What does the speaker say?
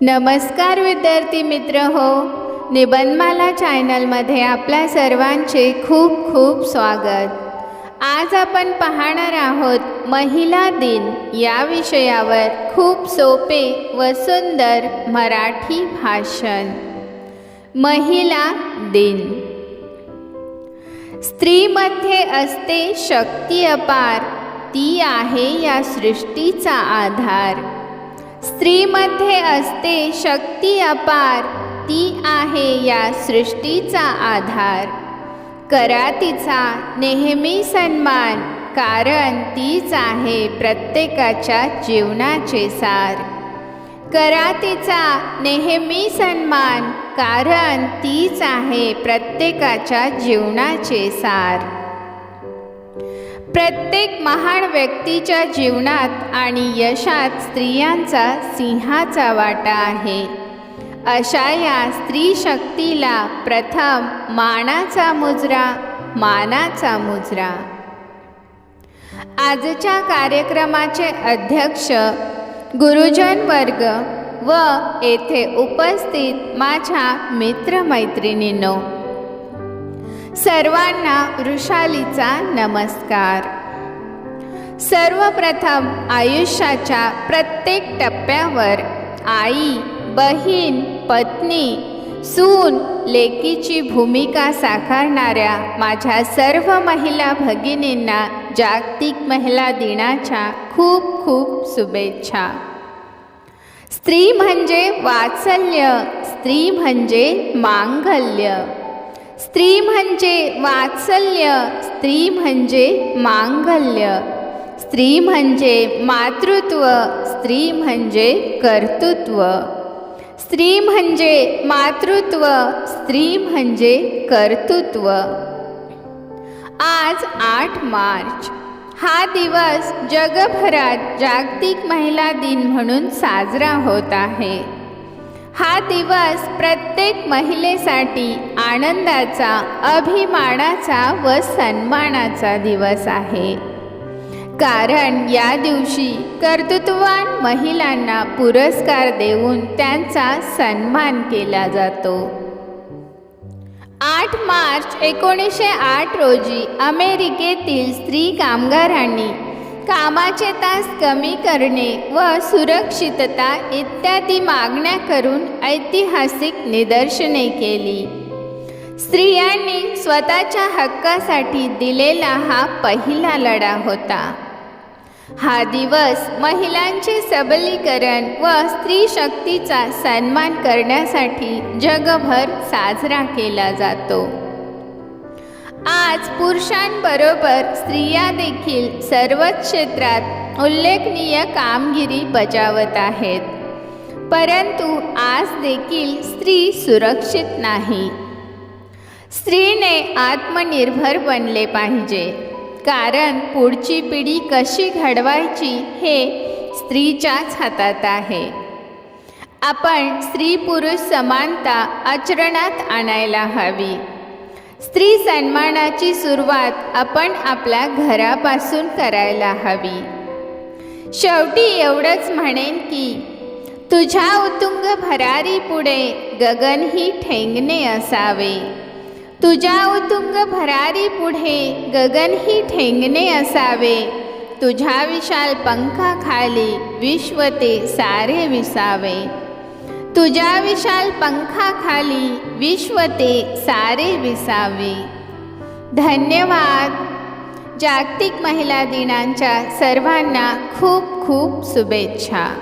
नमस्कार विद्यार्थी मित्र हो निबंधमाला चॅनलमध्ये आपल्या सर्वांचे खूप खूप स्वागत. आज आपण पाहणार आहोत महिला दिन या विषयावर खूप सोपे व सुंदर मराठी भाषण. महिला दिन. स्त्रीमध्ये असते शक्ती अपार ती आहे या सृष्टीचा आधार. स्त्रीमध्ये असते शक्ती अपार. ती आहे या सृष्टीचा आधार. करा तिचा नेहमी सन्मान. कारण तीच आहे प्रत्येकाच्या जीवनाचे सार. करा तिचा नेहमी सन्मान. कारण तीच आहे प्रत्येकाच्या जीवनाचे सार. प्रत्येक महान व्यक्तीच्या जीवनात आणि यशात स्त्रियांचा सिंहाचा वाटा आहे. अशा या स्त्री शक्तीला प्रथम मानाचा मुजरा मानाचा मुजरा. आजच्या कार्यक्रमाचे अध्यक्ष गुरुजन वर्ग व येथे उपस्थित माझ्या मित्रमैत्रिणींनो सर्वांना वृषालीचा नमस्कार. सर्वप्रथम आयुष्याच्या प्रत्येक टप्प्यावर आई बहीण पत्नी सून लेकीची भूमिका साकारणाऱ्या माझ्या सर्व महिला भगिनींना जागतिक महिला दिनाच्या खूप खूप शुभेच्छा. स्त्री म्हणजे वात्सल्य स्त्री म्हणजे मांगल्य. स्त्री म्हणजे वात्सल्य स्त्री म्हणजे मांगल्य. स्त्री म्हणजे मातृत्व स्त्री म्हणजे कर्तृत्व. स्त्री म्हणजे मातृत्व स्त्री म्हणजे कर्तृत्व. आज आठ मार्च. हा दिवस जगभरात जागतिक महिला दिन म्हणून साजरा होत आहे. हा दिवस प्रत्येक महिलेसाठी आनंदाचा अभिमानाचा व सन्मानाचा दिवस आहे. कारण या दिवशी कर्तृत्ववान महिलांना पुरस्कार देऊन त्यांचा सन्मान केला जातो. आठ मार्च एकोणीसशे आठ रोजी अमेरिकेतील स्त्री कामगारांनी कामाचे तास कमी करणे व सुरक्षितता इत्यादी मागण्या करून ऐतिहासिक निदर्शने केली. स्त्रियांनी स्वतःच्या हक्कासाठी दिलेला हा पहिला लढा होता. हा दिवस महिलांचे सबलीकरण व स्त्री शक्तीचा सन्मान करण्यासाठी जगभर साजरा केला जातो. आज पुरुषांबरोबर स्त्रिया देखील सर्वच क्षेत्रात उल्लेखनीय कामगिरी बजावत आहेत. परंतु आज देखील स्त्री सुरक्षित नाही. स्त्रीने आत्मनिर्भर बनले पाहिजे. कारण पुढची पिढी कशी घडवायची हे स्त्रीच्याच हातात आहे. आपण स्त्री पुरुष समानता आचरणात आणायला हवी. स्त्री सन्मानाची सुरुवात आपण आपल्या घरापासून करायला हवी. शेवटी एवढंच म्हणेन की तुझ्या उतुंग भरारी पुढे गगनही ठेंगणे असावे. तुझ्या उतुंग भरारी पुढे गगनही ठेंगणे असावे. तुझ्या विशाल पंखाखाली विश्व ते सारे विसावे. तुझ्या विशाल पंखाखाली विश्व ते सारे विसावे. धन्यवाद. जागतिक महिला दिनांच्या सर्वांना खूप खूप शुभेच्छा.